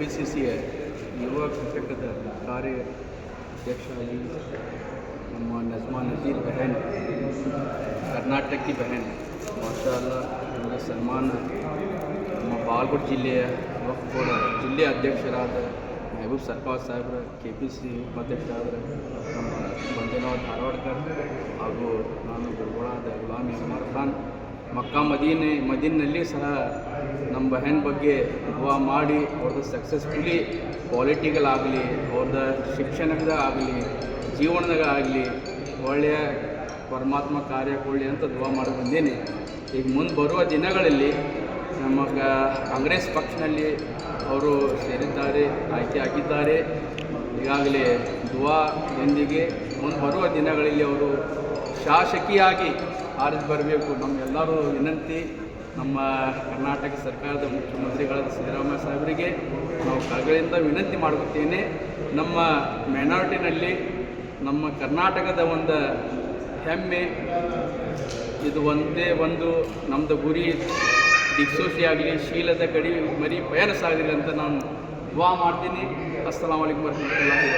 P C C ಯುವ ಘಟಕದ ಕಾರ್ಯಾಧ್ಯಕ್ಷರಾಗಿ ನಮ್ಮ ನಜ್ಮಾ ನಜೀರ್ ಬೆಹನ್, ಕರ್ನಾಟಕಿ ಬೆಹನ್ ಮಾಷಾಲ್ಲ ಅವರ ಸನ್ಮಾನ ನಮ್ಮ ಬಾಲ್ಗುಡ್ ಜಿಲ್ಲೆಯ ಯುವಕ ಜಿಲ್ಲೆ ಅಧ್ಯಕ್ಷರಾದ ಮೆಹಬೂಬ್ ಸರ್ಫಾಜ್ ಸಾಹೇಬ್ರ ಕೆ ಪಿ ಸಿ ಉಪಾಧ್ಯಕ್ಷರಾದ ನಮ್ಮ ಮಂಜುನಾಥ್ ಧಾರವಾಡ್ಕರ್ ಹಾಗೂ ನಾನು ಗುರುಗಳಾದ ಗುಲಾಮಿ ಅಮರ್ ಖಾನ್. ಮಕ್ಕಾ ಮದೀನೆ ಮದೀನಲ್ಲಿ ಸಹ ನಮ್ಮ ಬಹನ್ ಬಗ್ಗೆ ದುವಾ ಮಾಡಿ ಅವ್ರದ್ದು ಸಕ್ಸಸ್ಫುಲಿ ಪಾಲಿಟಿಕಲ್ ಆಗಲಿ ಅವ್ರದ್ದು ಶಿಕ್ಷಣದ ಆಗಲಿ ಜೀವನದಾಗ ಆಗಲಿ ಒಳ್ಳೆಯ ಪರಮಾತ್ಮ ಕಾರ್ಯ ಕೊಡಲಿ ಅಂತ ದುವಾ ಮಾಡಿ ಬಂದೇನೆ. ಈಗ ಮುಂದೆ ಬರುವ ದಿನಗಳಲ್ಲಿ ನಮ್ಮ ಕಾಂಗ್ರೆಸ್ ಪಕ್ಷದಲ್ಲಿ ಅವರು ಸೇರಿದ್ದಾರೆ, ಆಯ್ಕೆ ಆಗಿದ್ದಾರೆ. ಈಗಾಗಲೇ ದುವಾದೊಂದಿಗೆ ಮುಂದೆ ಬರುವ ದಿನಗಳಲ್ಲಿ ಅವರು ಶಾಸಕಿಯಾಗಿ ಆರಿಸಿ ಬರಬೇಕು. ನಮ್ಮೆಲ್ಲರೂ ವಿನಂತಿ, ನಮ್ಮ ಕರ್ನಾಟಕ ಸರ್ಕಾರದ ಮುಖ್ಯಮಂತ್ರಿಗಳಾದ ಸಿದ್ದರಾಮಯ್ಯ ಸಾಹೇಬರಿಗೆ ನಾವು ಕಗಳಿಂದ ವಿನಂತಿ ಮಾಡುತ್ತೇನೆ ನಮ್ಮ ಮೈನಾರಿಟಿನಲ್ಲಿ, ನಮ್ಮ ಕರ್ನಾಟಕದ ಒಂದು ಹೆಮ್ಮೆ, ಇದು ಒಂದೇ ಒಂದು ನಮ್ಮದು ಗುರಿ ದಿಕ್ಸೂಚಿ ಆಗಲಿ, ಶೀಲದ ಗಡಿ ಮರಿ ಪಯಣ ಸಾಗಲಿ ಅಂತ ನಾನು ದುವಾ ಮಾಡ್ತೀನಿ. ಅಸ್ಸಲಾಂ ವಲೈಕುಮ್ ವರಹಮತುಲ್ಲಾಹಿ